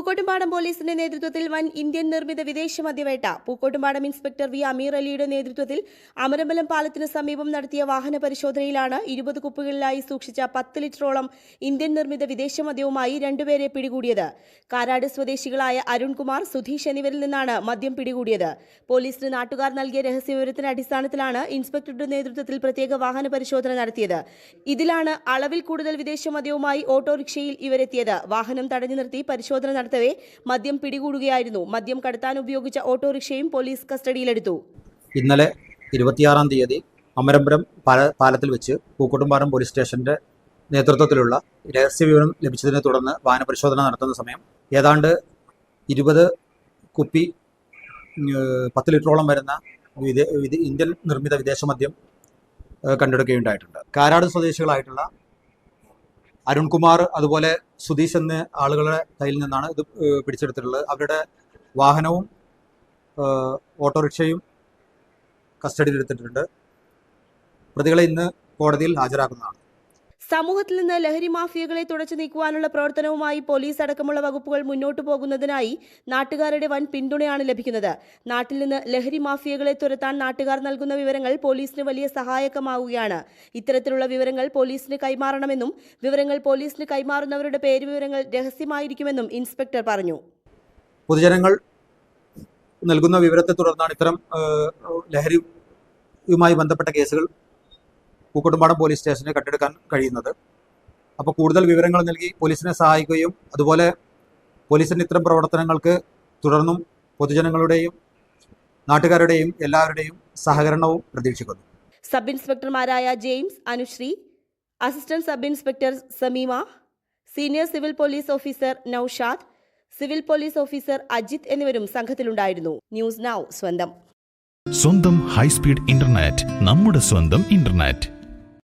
പൂക്കോട്ടുംപാടം പോലീസിന്റെ നേതൃത്വത്തിൽ വൻ ഇന്ത്യൻ നിർമ്മിത വിദേശ മദ്യവേട്ട. പൂക്കോട്ടുംപാടം ഇൻസ്പെക്ടർ വി അമീർ അലിയുടെ നേതൃത്വത്തിൽ അമരമ്പലം പാലത്തിന് സമീപം നടത്തിയ വാഹന പരിശോധനയിലാണ് ഇരുപത് കുപ്പികളിലായി സൂക്ഷിച്ച പത്ത് ലിറ്ററോളം ഇന്ത്യൻ നിർമ്മിത വിദേശ മദ്യവുമായി രണ്ടുപേരെ പിടികൂടിയത്. കാരാട് സ്വദേശികളായ അരുൺകുമാർ സുധീഷ് എന്നിവരിൽ നിന്നാണ് മദ്യം പിടികൂടിയത്. പോലീസിന് നാട്ടുകാർ നൽകിയ രഹസ്യവിവരത്തിന്റെ അടിസ്ഥാനത്തിലാണ് ഇൻസ്പെക്ടറുടെ നേതൃത്വത്തിൽ പ്രത്യേക വാഹന പരിശോധന നടത്തിയത്. ഇതിലാണ് അളവിൽ കൂടുതൽ വിദേശ മദ്യവുമായി ഓട്ടോറിക്ഷയിൽ ഇവരെത്തിയത്. വാഹനം തടഞ്ഞു നിർത്തി പരിശോധന നടത്തവേ മദ്യം പിടികൂടുകയായിരുന്നു. മദ്യം കടത്താൻ ഉപയോഗിച്ച ഓട്ടോറിക്ഷയും പോലീസ് കസ്റ്റഡിയിലെടുത്തു. ഇന്നലെ ഇരുപത്തിയാറാം തീയതി അമരമ്പുരം പാലത്തിൽ വെച്ച് പൂക്കോട്ടുംപാറം പോലീസ് സ്റ്റേഷന്റെ നേതൃത്വത്തിലുള്ള രഹസ്യവിവരം ലഭിച്ചതിനെ തുടർന്ന് വാഹന പരിശോധന നടത്തുന്ന സമയം ഏതാണ്ട് ഇരുപത് കുപ്പി പത്ത് ലിറ്ററോളം വരുന്ന ഇന്ത്യൻ നിർമ്മിത വിദേശ മദ്യം കണ്ടെടുക്കുകയുണ്ടായിട്ടുണ്ട്. കാരാട് സ്വദേശികളായിട്ടുള്ള അരുൺകുമാർ അതുപോലെ സുധീഷ് എന്ന ആളുകളുടെ കയ്യിൽ നിന്നാണ് ഇത് പിടിച്ചെടുത്തിട്ടുള്ളത്. അവരുടെ വാഹനവും ഓട്ടോറിക്ഷയും കസ്റ്റഡിയിലെടുത്തിട്ടുണ്ട്. പ്രതികളെ ഇന്ന് കോടതിയിൽ ഹാജരാക്കുന്നതാണ്. സമൂഹത്തിൽ നിന്ന് ലഹരി മാഫിയകളെ തുടച്ചു നീക്കുവാനുള്ള പ്രവർത്തനവുമായി പോലീസ് അടക്കമുള്ള വകുപ്പുകൾ മുന്നോട്ടു പോകുന്നതിനായി നാട്ടുകാരുടെ വൻ പിന്തുണയാണ് ലഭിക്കുന്നത്. നാട്ടിൽ നിന്ന് ലഹരി മാഫിയകളെ തുരത്താൻ നാട്ടുകാർ നൽകുന്ന വിവരങ്ങൾ പോലീസിന് വലിയ സഹായകമാവുകയാണ്. ഇത്തരത്തിലുള്ള വിവരങ്ങൾ പോലീസിന് കൈമാറണമെന്നും വിവരങ്ങൾ പോലീസിന് കൈമാറുന്നവരുടെ പേര് വിവരങ്ങൾ രഹസ്യമായിരിക്കുമെന്നും ഇൻസ്പെക്ടർ പറഞ്ഞു. പൊതുജനങ്ങൾ നൽകുന്ന വിവരത്തെ തുടർന്നാണ് ഇത്തരം ലഹരിയുമായി ബന്ധപ്പെട്ട കേസുകൾ പൂക്കോട്ടുംപാടം പോലീസ് സ്റ്റേഷന് കണ്ടെടുക്കാൻ കഴിയുന്നത്. അപ്പോൾ കൂടുതൽ വിവരങ്ങൾ നൽകി പോലീസിനെ സഹായിക്കുകയും അതുപോലെ പോലീസിന്റെ ഇത്തരം പ്രവർത്തനങ്ങൾക്ക് തുടർന്നും പൊതുജനങ്ങളുടെയും നാട്ടുകാരുടെയും എല്ലാവരുടെയും സഹകരണവും പ്രതീക്ഷിക്കുന്നു. Sub ഇൻസ്പെക്ടർമാരായ James Anushree assistant sub inspector Sameema senior civil police officer Naushad civil police officer Ajith എന്നിവരും സംഘത്തിലുണ്ടായിരുന്നു. ന്യൂസ് നൗ സ്വന്തം. സ്വന്തം ഹൈസ്പീഡ് ഇന്റർനെറ്റ് നമ്മുടെ സ്വന്തം ഇന്റർനെറ്റ്.